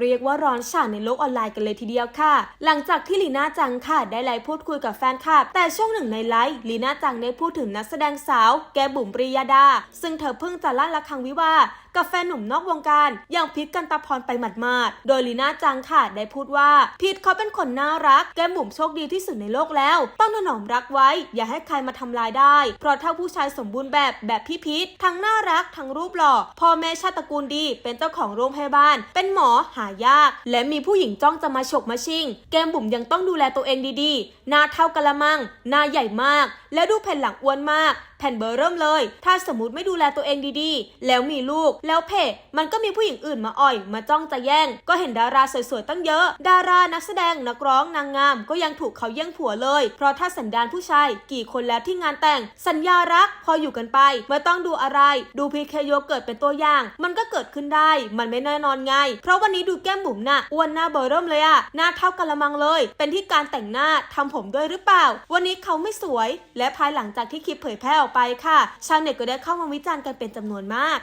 เรียกว่าร้อนฉ่าในโลกออนไลน์กันเลยทีเดียวค่ะ หลังจากที่ลีน่าจังค่ะได้ไลฟ์พูดคุยกับแฟนคลับ แต่ช่วงหนึ่งในไลฟ์ลีน่าจังได้พูดถึงนักแสดงสาว แกบุ๋มปริยาดา ซึ่งเธอเพิ่งจะลั่นละครังวิวา กับแฟนหนุ่มนอกวงการอย่างพิษกันตาพรไปหมาดๆ โดยลีน่าจังค่ะได้พูดว่าพิษเขาเป็นคนน่ารัก แกมบุ๋มโชคดีที่สุดในโลกแล้ว ต้องถนอมรักไว้ อย่าให้ใครมาทำลายได้ เพราะถ้าผู้ชายสมบูรณ์แบบแบบพี่พิษทั้งน่ารักทั้งรูปหล่อพ่อแม่ชาติตระกูลดี เป็นเจ้าของโรงพยาบาล เป็นหมอหายาก และมีผู้หญิงจ้องจะมาฉกมาชิง แกมบุ๋มยังต้องดูแลตัวเองดีๆหน้าเท่ากะละมังหน้าใหญ่มาก และดูแผ่นหลังอ้วนมากแผ่นเบอร์เริ่มเลย ถ้าสมมติไม่ดูแลตัวเองดีๆ แล้วมีลูก แล้วเพจมันก็มีผู้หญิงอื่นมาอ่อย มาจ้องจะแย่ง ก็เห็นดาราสวยๆตั้งเยอะ ดารานักแสดงนักร้องนางงาม ก็ยังถูกเขาแย่งผัวเลย เพราะถ้าสันดานผู้ชายกี่คนแล้วที่งานแต่ง สัญญารัก พออยู่กันไปเมื่อต้องดูอะไร ดูพีเคโยเกิดเป็นตัวอย่าง มันก็เกิดขึ้นได้ มันไม่แน่นอนไง เพราะวันนี้ดูแก้มบุ๋มน่ะอ้วนหน้าเบอร์เริ่มเลยอะหน้าเท่ากะละมังเลย เป็นที่การแต่งหน้าทำผมด้วยหรือเปล่า วันนี้เขาไม่สวย และภายหลังจากที่คลิปเผยแพร่ออกไปค่ะ ชาวเน็ตก็ได้เข้ามาวิจารณ์กันเป็นจำนวนมาก